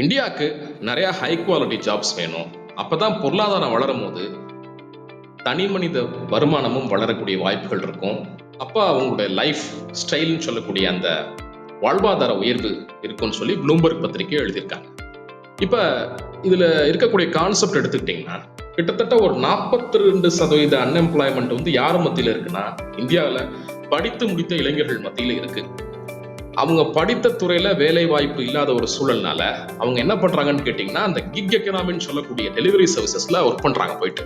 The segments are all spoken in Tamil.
இந்தியாவுக்கு நிறைய ஹை குவாலிட்டி ஜாப்ஸ் வேணும். அப்பதான் பொருளாதாரம் வளரும் போது தனி மனித வருமானமும் வளரக்கூடிய வாய்ப்புகள் இருக்கும். அப்ப அவங்களுடைய லைஃப் ஸ்டைல்னு சொல்லக்கூடிய அந்த வாழ்வாதார உயர்வு இருக்கும்னு சொல்லி ப்ளூம்பர்க் பத்திரிகை எழுதியிருக்காங்க. இப்ப இதுல இருக்கக்கூடிய கான்செப்ட் எடுத்துக்கிட்டீங்கன்னா கிட்டத்தட்ட ஒரு நாற்பத்தி ரெண்டு சதவீத அன்எம்ப்ளாய்மெண்ட் வந்து யார் மத்தியில இருக்குன்னா இந்தியாவில் படித்து முடித்த இளைஞர்கள் மத்தியில இருக்கு. அவங்க படித்த துறையில வேலை வாய்ப்பு இல்லாத ஒரு சூழல்னால அவங்க என்ன பண்றாங்கன்னு கேட்டீங்கன்னா அந்த கிக் எக்கனாமின்னு சொல்லக்கூடிய டெலிவரி சர்வீசஸ்ல ஒர்க் பண்றாங்க போயிட்டு.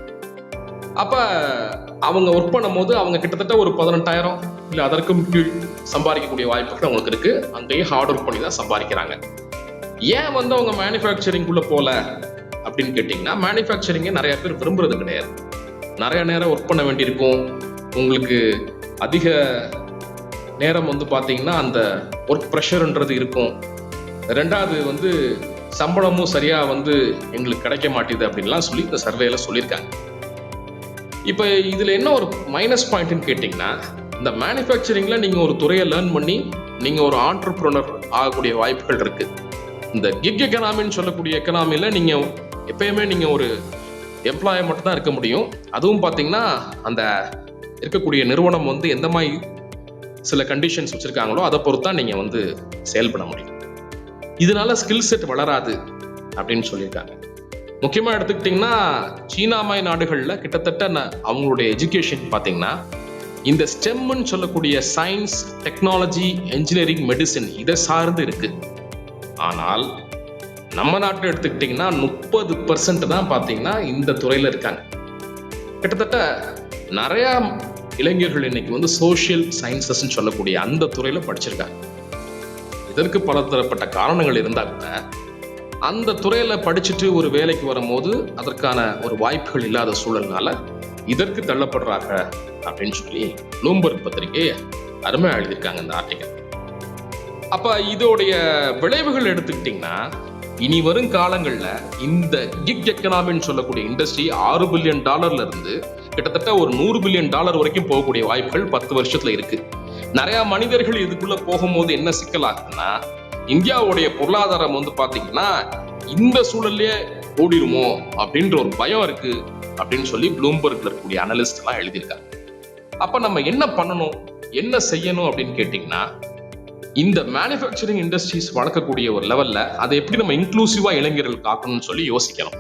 அப்ப அவங்க ஒர்க் பண்ணும்போது அவங்க கிட்டத்தட்ட ஒரு பதினெட்டாயிரம் இல்ல அதற்கும் கீழ் சம்பாதிக்கக்கூடிய வாய்ப்புகள் அவங்களுக்கு இருக்கு. அங்கேயே ஹார்ட் ஒர்க் பண்ணி தான் சம்பாதிக்கிறாங்க. ஏன் வந்து அவங்க மேனுஃபேக்சரிங்குள்ள போல அப்படின்னு கேட்டிங்கன்னா மேனுஃபேக்சரிங்கை நிறைய பேர் விரும்புறது கிடையாது. நிறைய நேரம் ஒர்க் பண்ண வேண்டியிருக்கும். உங்களுக்கு அதிக நேரம் வந்து பார்த்தீங்கன்னா அந்த ஒர்க் ப்ரெஷர்ன்றது இருக்கும். ரெண்டாவது வந்து சம்பளமும் சரியாக வந்து எங்களுக்கு கிடைக்க மாட்டேது அப்படின்லாம் சொல்லி இந்த சர்வேல சொல்லியிருக்காங்க. இப்போ இதில் என்ன ஒரு மைனஸ் பாயிண்ட்னு கேட்டிங்கன்னா இந்த மேனுஃபேக்சரிங்கில் நீங்கள் ஒரு துறையை லேர்ன் பண்ணி நீங்கள் ஒரு ஆண்டர்ப்ரனர் ஆகக்கூடிய வாய்ப்புகள் இருக்குது இந்த கிக் எக்கனாமின்னு சொல்லக்கூடிய எக்கனாமியில் நீங்கள் எப்பயுமே நீங்கள் ஒரு எம்ப்ளாயை மட்டும் தான் இருக்க முடியும். அதுவும் பார்த்தீங்கன்னா அந்த இருக்கக்கூடிய நிறுவனம் வந்து எந்த மாதிரி சில கண்டிஷன்ஸ் வச்சுருக்காங்களோ அதை பொறுத்து தான் நீங்கள் வந்து செயல்பட முடியும். இதனால ஸ்கில் செட் வளராது அப்படின்னு சொல்லியிருக்காங்க. முக்கியமாக எடுத்துக்கிட்டிங்கன்னா சீனா நாடுகளில் கிட்டத்தட்ட ந- அவங்களுடைய எஜுகேஷன் பார்த்தீங்கன்னா இந்த ஸ்டெம்னு சொல்லக்கூடிய சயின்ஸ் டெக்னாலஜி இன்ஜினியரிங் மெடிசின் இதை சார்ந்து இருக்கு. ஆனால் நம்ம நாட்டில் எடுத்துக்கிட்டிங்கன்னா முப்பது பர்சன்ட் தான் பார்த்தீங்கன்னா இந்த துறையில் இருக்காங்க. கிட்டத்தட்ட நிறையா இளைஞர்கள் இன்னைக்கு வந்து சோசியல் சயின்சஸ்ன்னு சொல்லக்கூடிய அந்த துறையில படிச்சிருக்காங்க. இதற்கு பல தரப்பட்ட காரணங்கள் இருந்தால் கூட அந்த துறையில படிச்சுட்டு ஒரு வேலைக்கு வரும்போது அதற்கான ஒரு வாய்ப்புகள் இல்லாத சூழல்னால இதற்கு தள்ளப்படுறாங்க அப்படின்னு சொல்லி ப்ளூம்பர்க் பத்திரிகை அருமை எழுதியிருக்காங்க இந்த ஆர்டிகல் அப்ப இதோடைய விளைவுகள் எடுத்துக்கிட்டிங்கன்னா இனி வரும் காலங்களில் இந்த கிக் எக்கனாமின்னு சொல்லக்கூடிய இண்டஸ்ட்ரி ஆறு பில்லியன் டாலர்ல இருந்து கிட்டத்தட்ட ஒரு நூறு பில்லியன் டாலர் வரைக்கும் போகக்கூடிய வாய்ப்புகள் பத்து வருஷத்துல இருக்கு. நிறைய மனிதர்கள் இதுக்குள்ள போகும்போது என்ன சிக்கலாகுதுன்னா இந்தியாவுடைய பொருளாதாரம் வந்து பாத்தீங்கன்னா இந்த சூழல்லயே ஓடிருமோ அப்படின்ற ஒரு பயம் இருக்கு அப்படின்னு சொல்லி ப்ளூம்பர்க்ல இருக்கக்கூடிய அனலிஸ்ட் எல்லாம் எழுதியிருக்காங்க. அப்ப நம்ம என்ன பண்ணணும்? என்ன செய்யணும் அப்படின்னு கேட்டிங்கன்னா இந்த மேனுஃபேக்சரிங் இண்டஸ்ட்ரீஸ் வளர்க்கக்கூடிய ஒரு லெவல்ல அதை எப்படி நம்ம இன்க்ளூசிவா இளைஞர்கள் காக்கணும்னு சொல்லி யோசிக்கணும்.